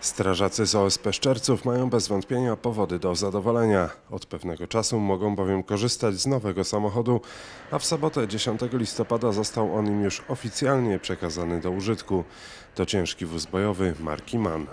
Strażacy z OSP Szczerców mają bez wątpienia powody do zadowolenia. Od pewnego czasu mogą bowiem korzystać z nowego samochodu, a w sobotę 10 listopada został on im już oficjalnie przekazany do użytku. To ciężki wóz bojowy marki MAN.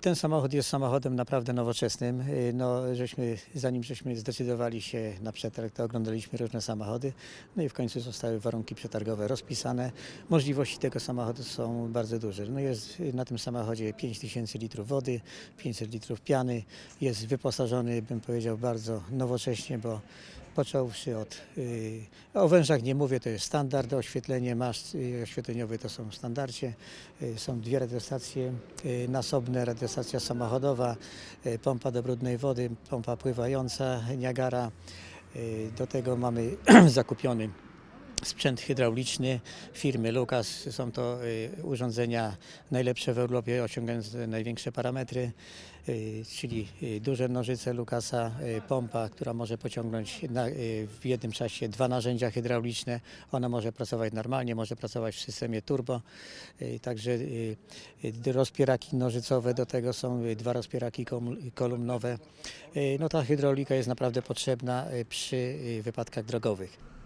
Ten samochód jest samochodem naprawdę nowoczesnym. Y, No, żeśmy, zanim żeśmy zdecydowali się na przetarg, to oglądaliśmy różne samochody. No i w końcu zostały warunki przetargowe rozpisane. Możliwości tego samochodu są bardzo duże. No jest na tym samochodzie 5000 litrów wody, 500 litrów piany. Jest wyposażony, bym powiedział, bardzo nowocześnie, bo począwszy od, y, o wężach nie mówię, to jest standard, oświetlenie maszt y, oświetleniowe to są w standardzie, y, są dwie radiostacje nasobne, radiostacja samochodowa, pompa do brudnej wody, pompa pływająca Niagara, do tego mamy zakupiony sprzęt hydrauliczny firmy Lucas. Są to y, urządzenia najlepsze w Europie, osiągające największe parametry, y, czyli y, duże nożyce Lucasa, y, pompa, która może pociągnąć w jednym czasie dwa narzędzia hydrauliczne. Ona może pracować normalnie, może pracować w systemie turbo. Także rozpieraki nożycowe, do tego są dwa rozpieraki kolumnowe. No ta hydraulika jest naprawdę potrzebna przy wypadkach drogowych.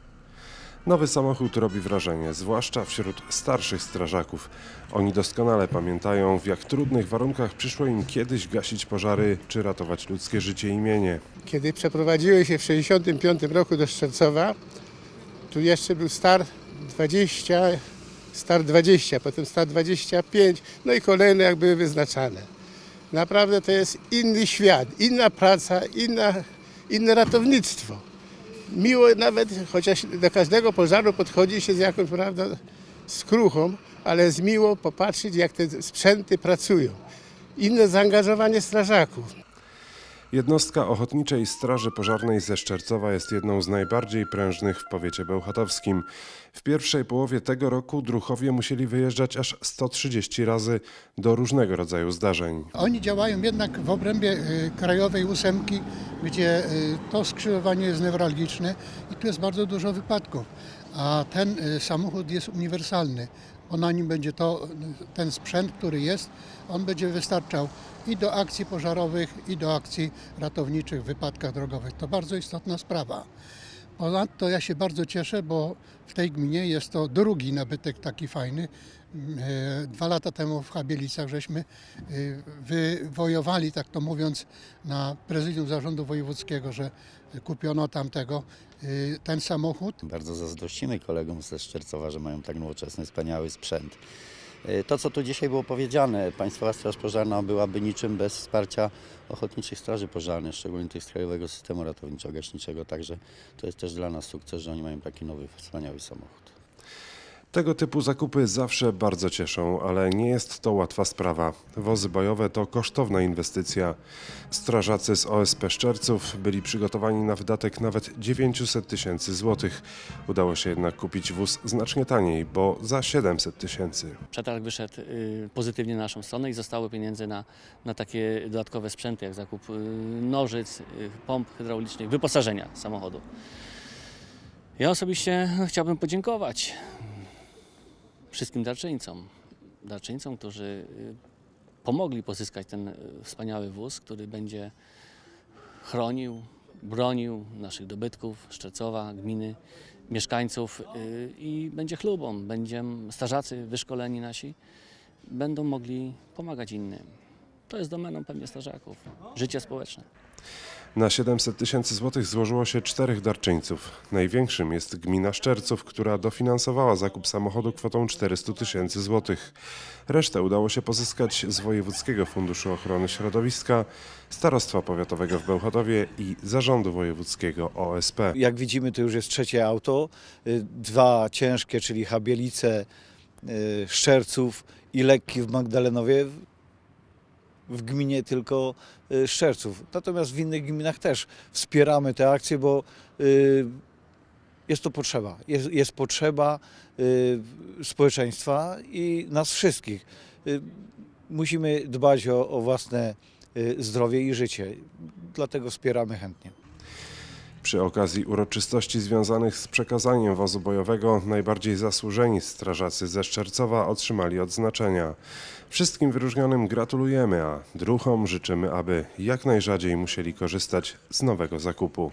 Nowy samochód robi wrażenie, zwłaszcza wśród starszych strażaków. Oni doskonale pamiętają, w jak trudnych warunkach przyszło im kiedyś gasić pożary czy ratować ludzkie życie i mienie. Kiedy przeprowadziły się w 1965 roku do Szczercowa, tu jeszcze był star 20, star 20, potem star 25, no i kolejne jak były wyznaczane. Naprawdę to jest inny świat, inna praca, inna, inne ratownictwo. Miło nawet, chociaż do każdego pożaru podchodzi się z jakąś, prawda, skruchą, ale jest miło popatrzeć, jak te sprzęty pracują. Inne zaangażowanie strażaków. Jednostka Ochotniczej Straży Pożarnej ze Szczercowa jest jedną z najbardziej prężnych w powiecie bełchatowskim. W pierwszej połowie tego roku druchowie musieli wyjeżdżać aż 130 razy do różnego rodzaju zdarzeń. Oni działają jednak w obrębie y, krajowej ósemki, gdzie y, to skrzyżowanie jest newralgiczne i tu jest bardzo dużo wypadków. A ten y, samochód jest uniwersalny. Bo na nim będzie to, ten sprzęt, który jest, on będzie wystarczał i do akcji pożarowych, i do akcji ratowniczych w wypadkach drogowych. To bardzo istotna sprawa. Ponadto ja się bardzo cieszę, bo w tej gminie jest to drugi nabytek taki fajny. E, Dwa lata temu w Habielicach żeśmy e, wywojowali, tak to mówiąc, na prezydium zarządu wojewódzkiego, że kupiono tamtego e, ten samochód. Bardzo zazdrościmy kolegom ze Szczercowa, że mają tak nowoczesny, wspaniały sprzęt. E, To, co tu dzisiaj było powiedziane, Państwowa Straż Pożarna byłaby niczym bez wsparcia Ochotniczych Straży Pożarnych, szczególnie tych z Krajowego Systemu Ratowniczo-Gaśniczego. Także to jest też dla nas sukces, że oni mają taki nowy, wspaniały samochód. Tego typu zakupy zawsze bardzo cieszą, ale nie jest to łatwa sprawa. Wozy bojowe to kosztowna inwestycja. Strażacy z OSP Szczerców byli przygotowani na wydatek nawet 900 tysięcy złotych. Udało się jednak kupić wóz znacznie taniej, bo za 700 tysięcy. Przetarg wyszedł y, pozytywnie na naszą stronę i zostały pieniądze na, na takie dodatkowe sprzęty, jak zakup y, nożyc, y, pomp hydraulicznych, wyposażenia samochodu. Ja osobiście chciałbym podziękować wszystkim darczyńcom, darczyńcom, którzy y, pomogli pozyskać ten y, wspaniały wóz, który będzie chronił, bronił naszych dobytków, Szczecowa, gminy, mieszkańców y, i będzie chlubą, będzie strażacy wyszkoleni nasi, będą mogli pomagać innym. To jest domeną pewnie strażaków, życie społeczne. Na 700 tysięcy złotych złożyło się czterech darczyńców. Największym jest gmina Szczerców, która dofinansowała zakup samochodu kwotą 400 tysięcy złotych. Resztę udało się pozyskać z Wojewódzkiego Funduszu Ochrony Środowiska, Starostwa Powiatowego w Bełchatowie i Zarządu Wojewódzkiego OSP. Jak widzimy, to już jest trzecie auto. Y, Dwa ciężkie, czyli Habielice, y, Szczerców i lekki w Magdalenowie. W gminie tylko y, Szczerców. Natomiast w innych gminach też wspieramy te akcje, bo y, jest to potrzeba. Jest, jest potrzeba y, społeczeństwa i nas wszystkich. Musimy dbać o, o własne zdrowie i życie. Dlatego wspieramy chętnie. Przy okazji uroczystości związanych z przekazaniem wozu bojowego najbardziej zasłużeni strażacy ze Szczercowa otrzymali odznaczenia. Wszystkim wyróżnionym gratulujemy, a druhom życzymy, aby jak najrzadziej musieli korzystać z nowego zakupu.